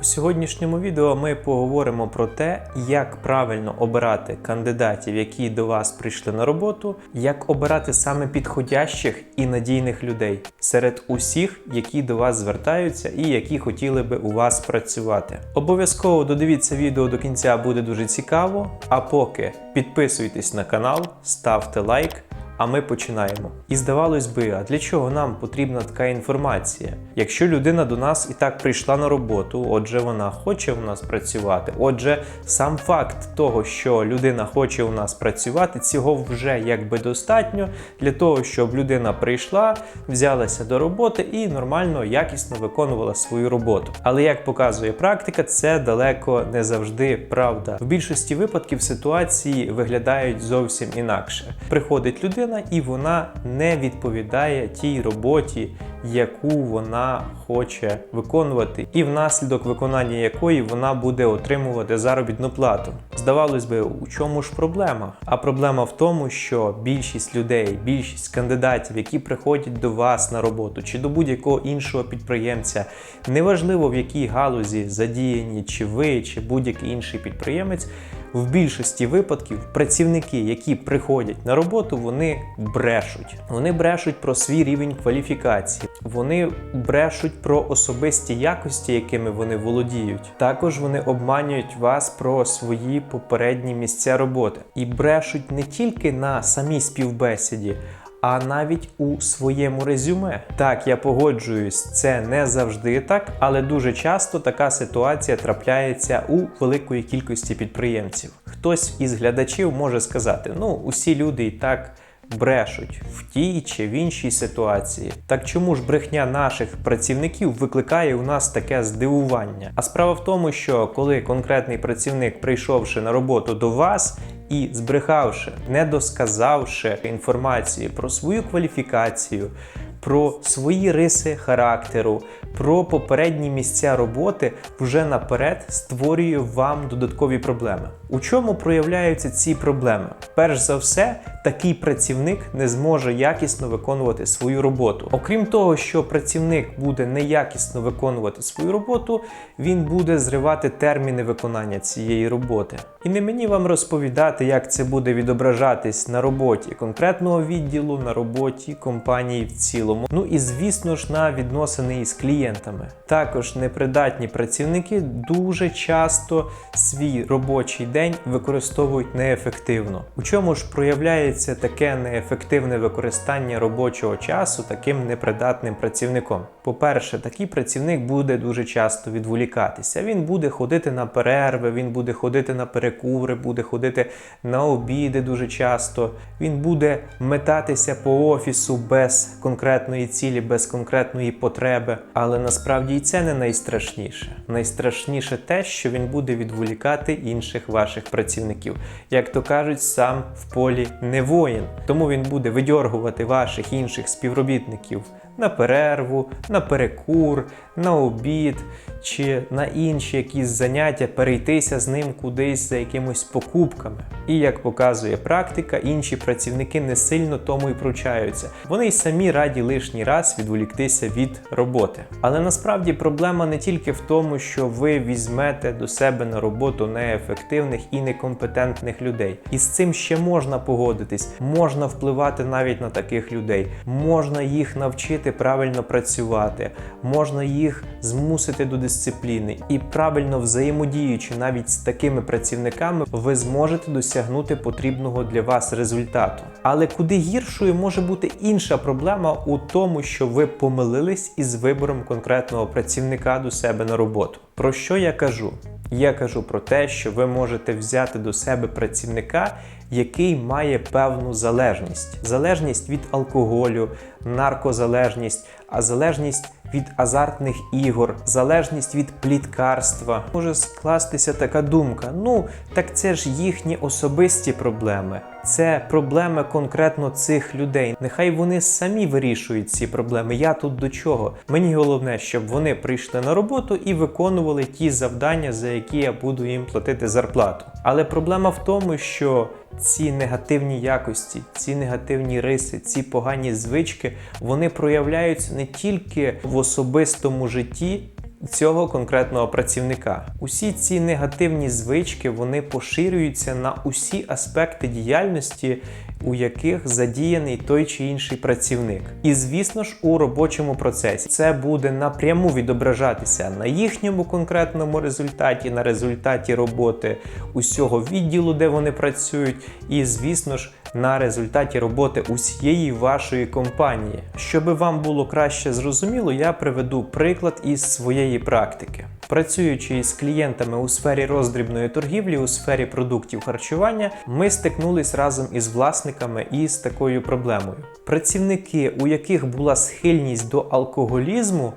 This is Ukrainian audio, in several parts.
У сьогоднішньому відео ми поговоримо про те, як правильно обирати кандидатів, які до вас прийшли на роботу, як обирати саме підходящих і надійних людей серед усіх, які до вас звертаються і які хотіли би у вас працювати. Обов'язково додивіться відео до кінця, буде дуже цікаво. А поки підписуйтесь на канал, ставте лайк. А ми починаємо. І здавалось би, а для чого нам потрібна така інформація? Якщо людина до нас і так прийшла на роботу, отже, вона хоче у нас працювати. Отже, сам факт того, що людина хоче у нас працювати, цього вже якби достатньо для того, щоб людина прийшла, взялася до роботи і нормально, якісно виконувала свою роботу. Але як показує практика, це далеко не завжди правда. В більшості випадків ситуації виглядають зовсім інакше. Приходить людина і вона не відповідає тій роботі, яку вона хоче виконувати, і внаслідок виконання якої вона буде отримувати заробітну плату. Здавалось би, у чому ж проблема? А проблема в тому, що більшість людей, більшість кандидатів, які приходять до вас на роботу чи до будь-якого іншого підприємця, неважливо в якій галузі задіяні, чи ви, чи будь-який інший підприємець. В більшості випадків працівники, які приходять на роботу, вони брешуть. Вони брешуть про свій рівень кваліфікації, вони брешуть про особисті якості, якими вони володіють. Також вони обманюють вас про свої попередні місця роботи і брешуть не тільки на самій співбесіді. А навіть у своєму резюме. Так, я погоджуюсь, це не завжди так, але дуже часто така ситуація трапляється у великої кількості підприємців. Хтось із глядачів може сказати: ну, усі люди і так. Брешуть в тій чи в іншій ситуації. Так чому ж брехня наших працівників викликає у нас таке здивування? А справа в тому, що коли конкретний працівник, прийшовши на роботу до вас і збрехавши, не досказавши інформації про свою кваліфікацію, про свої риси характеру, про попередні місця роботи, вже наперед створює вам додаткові проблеми. У чому проявляються ці проблеми? Перш за все, такий працівник не зможе якісно виконувати свою роботу. Окрім того, що працівник буде неякісно виконувати свою роботу, він буде зривати терміни виконання цієї роботи. І не мені вам розповідати, як це буде відображатись на роботі конкретного відділу, на роботі компанії в цілому. Ну і звісно ж на відносини із клієнтами. Також непридатні працівники дуже часто свій робочий день використовують неефективно. У чому ж проявляється таке неефективне використання робочого часу таким непридатним працівником? По-перше, такий працівник буде дуже часто відволікатися. Він буде ходити на перерви, він буде ходити на перекури, буде ходити на обіди дуже часто. Він буде метатися по офісу без конкретної цілі, без конкретної потреби. Але насправді і це не найстрашніше. Найстрашніше те, що він буде відволікати інших ваших працівників. Як то кажуть, сам в полі не воїн. Тому він буде видьоргувати ваших інших співробітників на перерву, на перекур, на обід чи на інші якісь заняття, перейтися з ним кудись за якимись покупками. І як показує практика, інші працівники не сильно тому і пручаються. Вони й самі раді лишній раз відволіктися від роботи. Але насправді проблема не тільки в тому, що ви візьмете до себе на роботу неефективних і некомпетентних людей. І з цим ще можна погодитись, можна впливати навіть на таких людей, можна їх навчити правильно працювати, можна їх змусити до дисципліни і правильно взаємодіючи навіть з такими працівниками, ви зможете досягнути потрібного для вас результату. Але куди гіршою може бути інша проблема у тому, що ви помилились із вибором конкретного працівника до себе на роботу. Про що я кажу? Я кажу про те, що ви можете взяти до себе працівника, який має певну залежність: залежність від алкоголю, наркозалежність, а залежність від азартних ігор, залежність від пліткарства. Може скластися така думка: ну так це ж їхні особисті проблеми. Це проблеми конкретно цих людей. Нехай вони самі вирішують ці проблеми. Я тут до чого? Мені головне, щоб вони прийшли на роботу і виконували ті завдання, за які я буду їм платити зарплату. Але проблема в тому, що ці негативні якості, ці негативні риси, ці погані звички, вони проявляються не тільки в особистому житті цього конкретного працівника. Усі ці негативні звички вони поширюються на усі аспекти діяльності, у яких задіяний той чи інший працівник. І звісно ж, у робочому процесі це буде напряму відображатися на їхньому конкретному результаті, на результаті роботи усього відділу, де вони працюють, і звісно ж. На результаті роботи усієї вашої компанії. Щоб вам було краще зрозуміло, я приведу приклад із своєї практики. Працюючи із клієнтами у сфері роздрібної торгівлі, у сфері продуктів харчування, ми стикнулись разом із власниками із такою проблемою. Працівники, у яких була схильність до алкоголізму,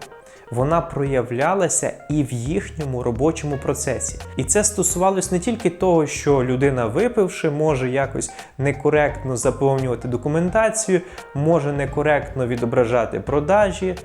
вона проявлялася і в їхньому робочому процесі. І це стосувалось не тільки того, що людина, випивши, може якось некоректно заповнювати документацію, може некоректно відображати продажі,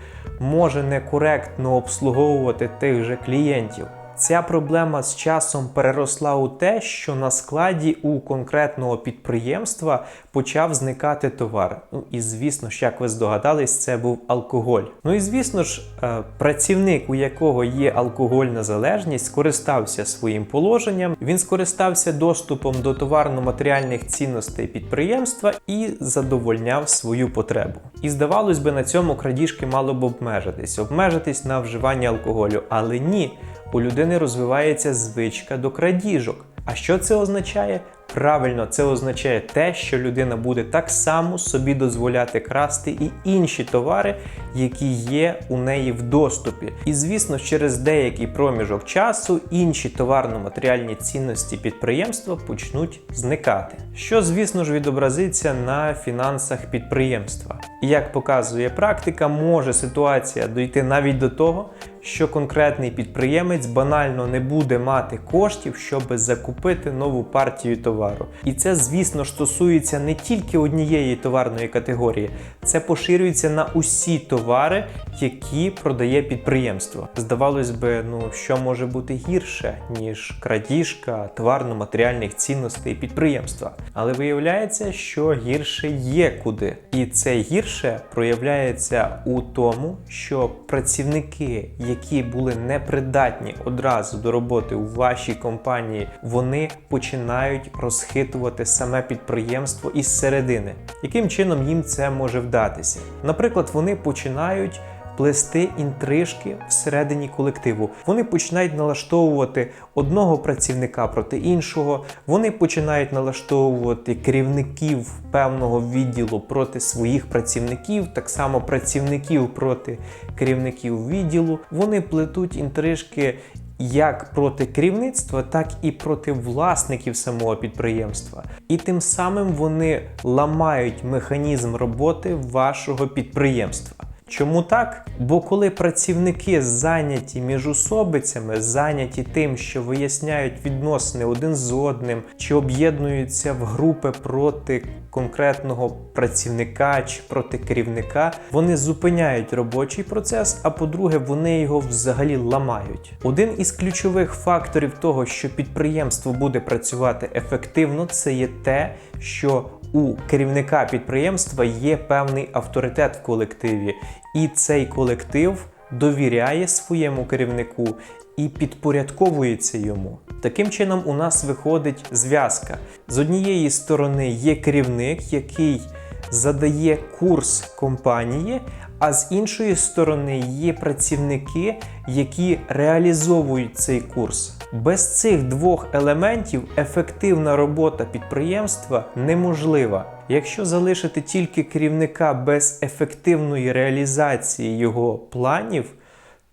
може некоректно обслуговувати тих же клієнтів. Ця проблема з часом переросла у те, що на складі у конкретного підприємства почав зникати товар. Ну і звісно ж, як ви здогадались, це був алкоголь. Ну і звісно ж, е, працівник, у якого є алкогольна залежність, скористався своїм положенням. Він скористався доступом до товарно-матеріальних цінностей підприємства і задовольняв свою потребу. І здавалось би, на цьому крадіжки мало б обмежитись, обмежитись на вживання алкоголю, але ні. У людини розвивається звичка до крадіжок. А що це означає? Правильно, це означає те, що людина буде так само собі дозволяти красти і інші товари, які є у неї в доступі. І звісно, через деякий проміжок часу інші товарно-матеріальні цінності підприємства почнуть зникати. Що, звісно ж, відобразиться на фінансах підприємства. Як показує практика, може ситуація дойти навіть до того, що конкретний підприємець банально не буде мати коштів, щоб закупити нову партію товару. І це, звісно стосується не тільки однієї товарної категорії, це поширюється на усі товари, які продає підприємство. Здавалось би, ну що може бути гірше, ніж крадіжка товарно-матеріальних цінностей підприємства. Але виявляється, що гірше є куди. І це гірше проявляється у тому, що працівники, які були непридатні одразу до роботи у вашій компанії, вони починають розхитувати саме підприємство із середини. Яким чином їм це може вдатися? Наприклад, вони починають плести інтрижки всередині колективу. Вони починають налаштовувати одного працівника проти іншого. Вони починають налаштовувати керівників певного відділу проти своїх працівників, так само працівників проти керівників відділу. Вони плетуть інтрижки. Як проти керівництва, так і проти власників самого підприємства. І тим самим вони ламають механізм роботи вашого підприємства. Чому так? Бо коли працівники зайняті міжусобицями, зайняті тим, що виясняють відносини один з одним, чи об'єднуються в групи проти конкретного працівника чи проти керівника, вони зупиняють робочий процес, а по-друге, вони його взагалі ламають. Один із ключових факторів того, що підприємство буде працювати ефективно, це є те, що у керівника підприємства є певний авторитет в колективі, і цей колектив довіряє своєму керівнику і підпорядковується йому. Таким чином, у нас виходить зв'язка. З однієї сторони є керівник, який задає курс компанії, а з іншої сторони є працівники, які реалізовують цей курс. Без цих двох елементів ефективна робота підприємства неможлива. Якщо залишити тільки керівника без ефективної реалізації його планів,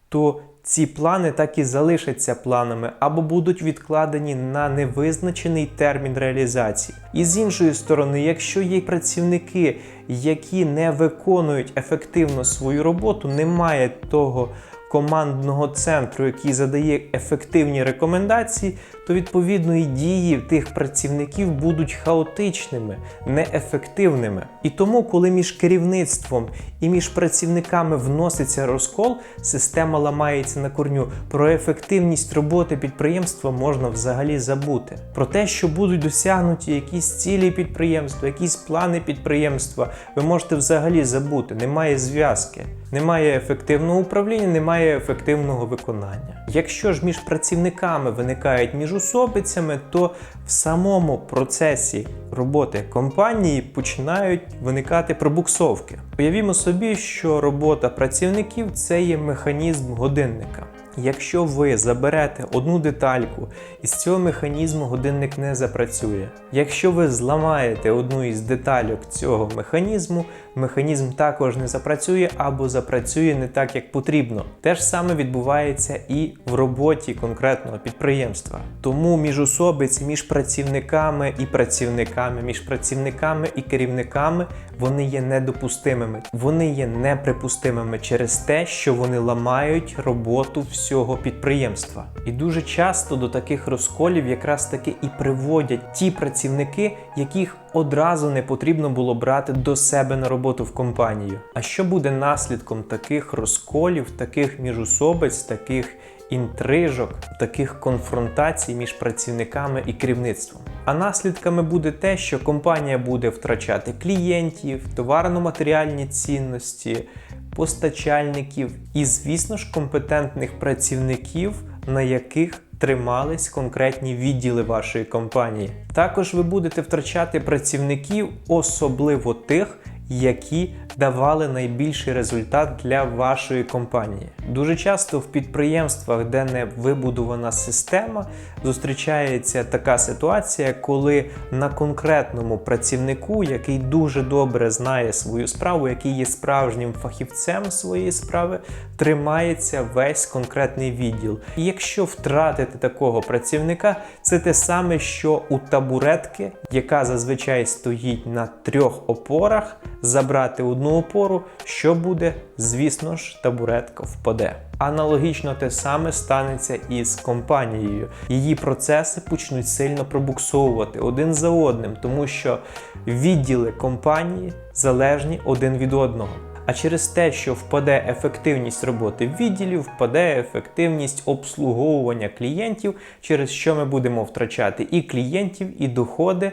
то ці плани так і залишаться планами або будуть відкладені на невизначений термін реалізації. І з іншої сторони, якщо є працівники, які не виконують ефективно свою роботу, немає того командного центру, який задає ефективні рекомендації, то відповідно і дії тих працівників будуть хаотичними, неефективними. І тому, коли між керівництвом і між працівниками вноситься розкол, система ламається на корню. Про ефективність роботи підприємства можна взагалі забути. Про те, що будуть досягнуті якісь цілі підприємства, якісь плани підприємства, ви можете взагалі забути. Немає зв'язки, немає ефективного управління, немає сприяє ефективного виконання. Якщо ж між працівниками виникають міжусобицями, то в самому процесі роботи компанії починають виникати пробуксовки. Уявімо собі, що робота працівників це є механізм годинника. Якщо ви заберете одну детальку, із цього механізму годинник не запрацює. Якщо ви зламаєте одну із детальок цього механізму, механізм також не запрацює або запрацює не так, як потрібно. Те ж саме відбувається і в роботі конкретного підприємства. Тому міжусобиці між працівниками і працівниками, між працівниками і керівниками вони є недопустимими, вони є неприпустимими через те, що вони ламають роботу всього підприємства. І дуже часто до таких розколів якраз таки і приводять ті працівники, яких одразу не потрібно було брати до себе на роботу в компанію. А що буде наслідком таких розколів, таких міжусобиць, таких інтрижок, таких конфронтацій між працівниками і керівництвом? А наслідками буде те, що компанія буде втрачати клієнтів, товарно-матеріальні цінності, постачальників і, звісно ж, компетентних працівників, на яких тримались конкретні відділи вашої компанії. Також ви будете втрачати працівників, особливо тих, які давали найбільший результат для вашої компанії. Дуже часто в підприємствах, де не вибудована система, зустрічається така ситуація, коли на конкретному працівнику, який дуже добре знає свою справу, який є справжнім фахівцем своєї справи, тримається весь конкретний відділ. І якщо втратити такого працівника, це те саме, що у табуретки, яка зазвичай стоїть на трьох опорах, забрати одну опору, що буде? Звісно ж, табуретка впаде. Аналогічно те саме станеться і з компанією. Її процеси почнуть сильно пробуксовувати один за одним, тому що відділи компанії залежні один від одного. А через те, що впаде ефективність роботи відділів, впаде ефективність обслуговування клієнтів, через що ми будемо втрачати і клієнтів, і доходи,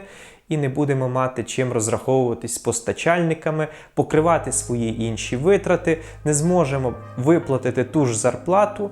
і не будемо мати чим розраховуватись з постачальниками, покривати свої інші витрати, не зможемо виплатити ту ж зарплату.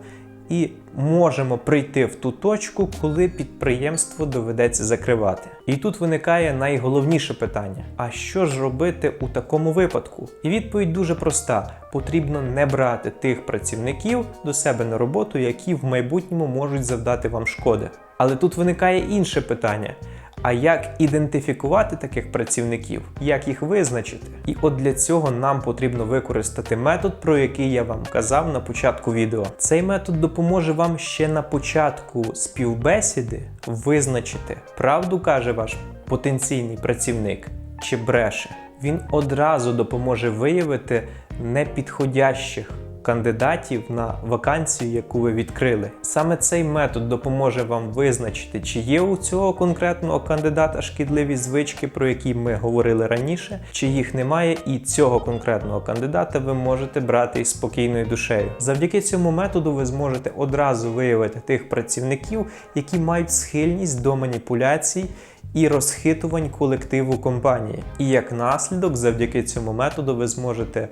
І можемо прийти в ту точку, коли підприємство доведеться закривати. І тут виникає найголовніше питання: а що ж робити у такому випадку? І відповідь дуже проста: потрібно не брати тих працівників до себе на роботу, які в майбутньому можуть завдати вам шкоди. Але тут виникає інше питання. А як ідентифікувати таких працівників, як їх визначити? І от для цього нам потрібно використати метод, про який я вам казав на початку відео. Цей метод допоможе вам ще на початку співбесіди визначити, правду каже ваш потенційний працівник чи бреше. Він одразу допоможе виявити непідходящих кандидатів на вакансію, яку ви відкрили. Саме цей метод допоможе вам визначити, чи є у цього конкретного кандидата шкідливі звички, про які ми говорили раніше, чи їх немає, і цього конкретного кандидата ви можете брати із спокійною душею. Завдяки цьому методу ви зможете одразу виявити тих працівників, які мають схильність до маніпуляцій. І розхитувань колективу компанії. І як наслідок, завдяки цьому методу, ви зможете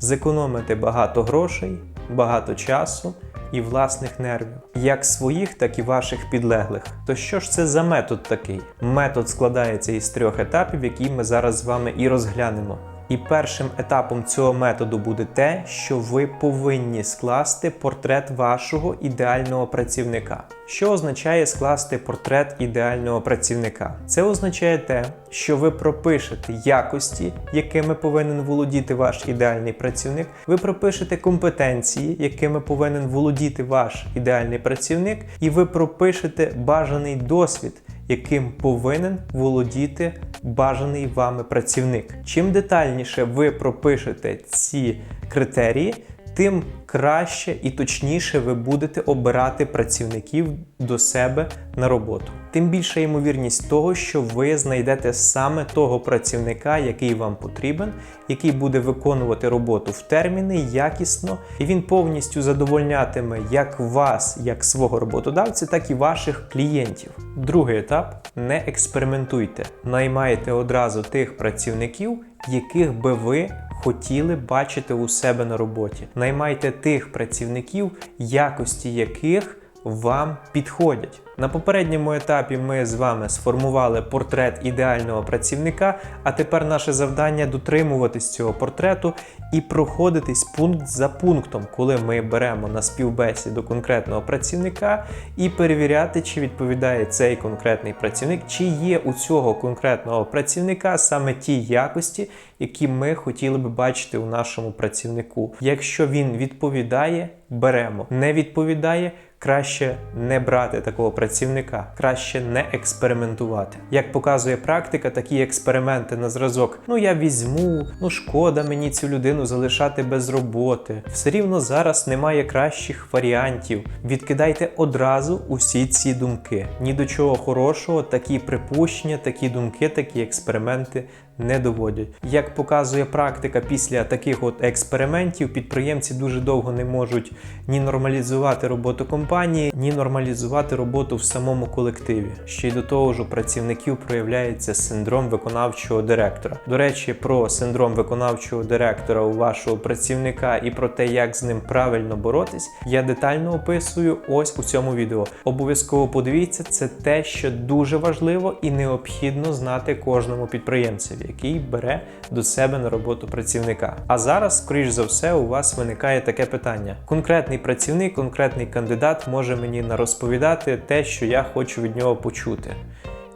зекономити багато грошей, багато часу і власних нервів, як своїх, так і ваших підлеглих. То що ж це за метод такий? Метод складається із трьох етапів, які ми зараз з вами і розглянемо. І першим етапом цього методу буде те, що ви повинні скласти портрет вашого ідеального працівника. Що означає скласти портрет ідеального працівника? Це означає те, що ви пропишете якості, якими повинен володіти ваш ідеальний працівник. Ви пропишете компетенції, якими повинен володіти ваш ідеальний працівник, і ви пропишете бажаний досвід яким повинен володіти бажаний вами працівник. Чим детальніше ви пропишете ці критерії, тим краще і точніше ви будете обирати працівників до себе на роботу. Тим більша ймовірність того, що ви знайдете саме того працівника, який вам потрібен, який буде виконувати роботу в терміни якісно, і він повністю задовольнятиме як вас, як свого роботодавця, так і ваших клієнтів. Другий етап не експериментуйте, наймайте одразу тих працівників, яких би ви хотіли бачити у себе на роботі. Наймайте тих працівників, якості яких вам підходять. На попередньому етапі ми з вами сформували портрет ідеального працівника, а тепер наше завдання дотримуватись цього портрету і проходитись пункт за пунктом, коли ми беремо на співбесіду конкретного працівника і перевіряти, чи відповідає цей конкретний працівник, чи є у цього конкретного працівника саме ті якості, які ми хотіли би бачити у нашому працівнику. Якщо він відповідає, беремо. Не відповідає. Краще не брати такого працівника, краще не експериментувати. Як показує практика, такі експерименти на зразок: ну я візьму, ну шкода мені цю людину залишати без роботи. Все рівно зараз немає кращих варіантів. Відкидайте одразу усі ці думки. Ні до чого хорошого, такі припущення, такі думки, такі експерименти не доводять. Як показує практика, після таких от експериментів підприємці дуже довго не можуть ні нормалізувати роботу компанії, ні нормалізувати роботу в самому колективі. Ще й до того ж у працівників проявляється синдром виконавчого директора. До речі, про синдром виконавчого директора у вашого працівника і про те, як з ним правильно боротись, я детально описую ось у цьому відео. Обов'язково подивіться, це те, що дуже важливо і необхідно знати кожному підприємцеві який бере до себе на роботу працівника. А зараз, скоріш за все, у вас виникає таке питання: конкретний працівник, конкретний кандидат може мені розповідати те, що я хочу від нього почути.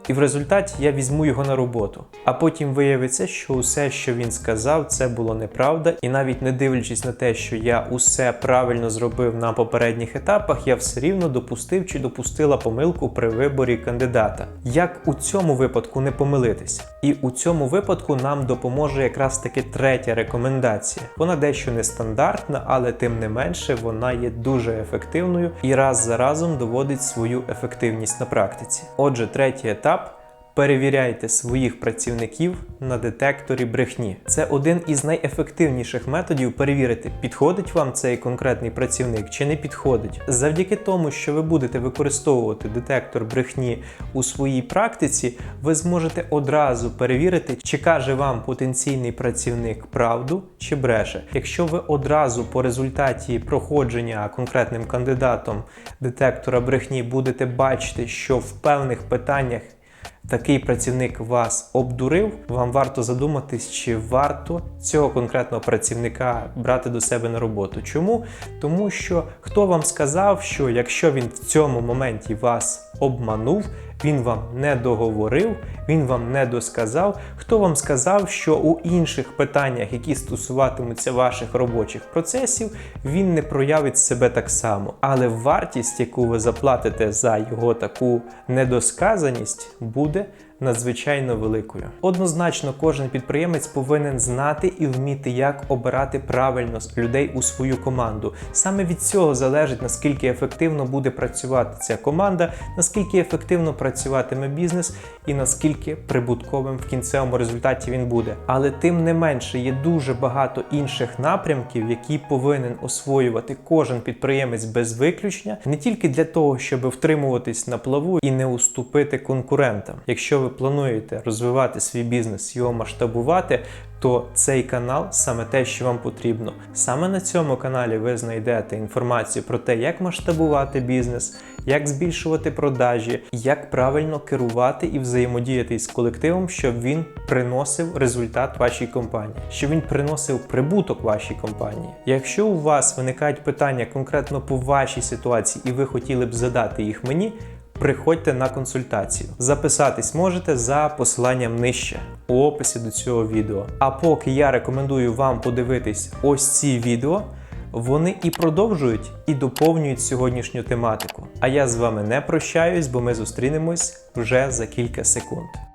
І в результаті я візьму його на роботу. А потім виявиться, що усе, що він сказав, це було неправда, і навіть не дивлячись на те, що я усе правильно зробив на попередніх етапах, я все рівно допустив чи допустила помилку при виборі кандидата. Як у цьому випадку не помилитись? І у цьому випадку нам допоможе якраз таки третя рекомендація. Вона дещо нестандартна, але тим не менше вона є дуже ефективною і раз за разом доводить свою ефективність на практиці. Отже, третій етап. Перевіряйте своїх працівників на детекторі брехні. Це один із найефективніших методів перевірити, підходить вам цей конкретний працівник чи не підходить. Завдяки тому, що ви будете використовувати детектор брехні у своїй практиці, ви зможете одразу перевірити, чи каже вам потенційний працівник правду чи бреше. Якщо ви одразу по результаті проходження конкретним кандидатом детектора брехні будете бачити, що в певних питаннях такий працівник вас обдурив, вам варто задуматись, чи варто цього конкретного працівника брати до себе на роботу. Чому? Тому що хто вам сказав, що якщо він в цьому моменті вас обманув, він вам не договорив, він вам не досказав. Хто вам сказав, що у інших питаннях, які стосуватимуться ваших робочих процесів, він не проявить себе так само. Але вартість, яку ви заплатите за його таку недосказаність, буде надзвичайно великою. Однозначно, кожен підприємець повинен знати і вміти, як обирати правильно людей у свою команду. Саме від цього залежить наскільки ефективно буде працювати ця команда, наскільки ефективно працюватиме бізнес і наскільки прибутковим в кінцевому результаті він буде. Але тим не менше є дуже багато інших напрямків, які повинен освоювати кожен підприємець без виключення, не тільки для того, щоб втримуватись на плаву і не уступити конкурентам. Якщо ви плануєте розвивати свій бізнес, його масштабувати, то цей канал саме те, що вам потрібно. Саме на цьому каналі ви знайдете інформацію про те, як масштабувати бізнес, як збільшувати продажі, як правильно керувати і взаємодіяти з колективом, щоб він приносив результат вашій компанії, щоб він приносив прибуток вашій компанії. Якщо у вас виникають питання конкретно по вашій ситуації, і ви хотіли б задати їх мені приходьте на консультацію. Записатись можете за посиланням нижче у описі до цього відео. А поки я рекомендую вам подивитись ось ці відео. Вони і продовжують, і доповнюють сьогоднішню тематику. А я з вами не прощаюсь, бо ми зустрінемось вже за кілька секунд.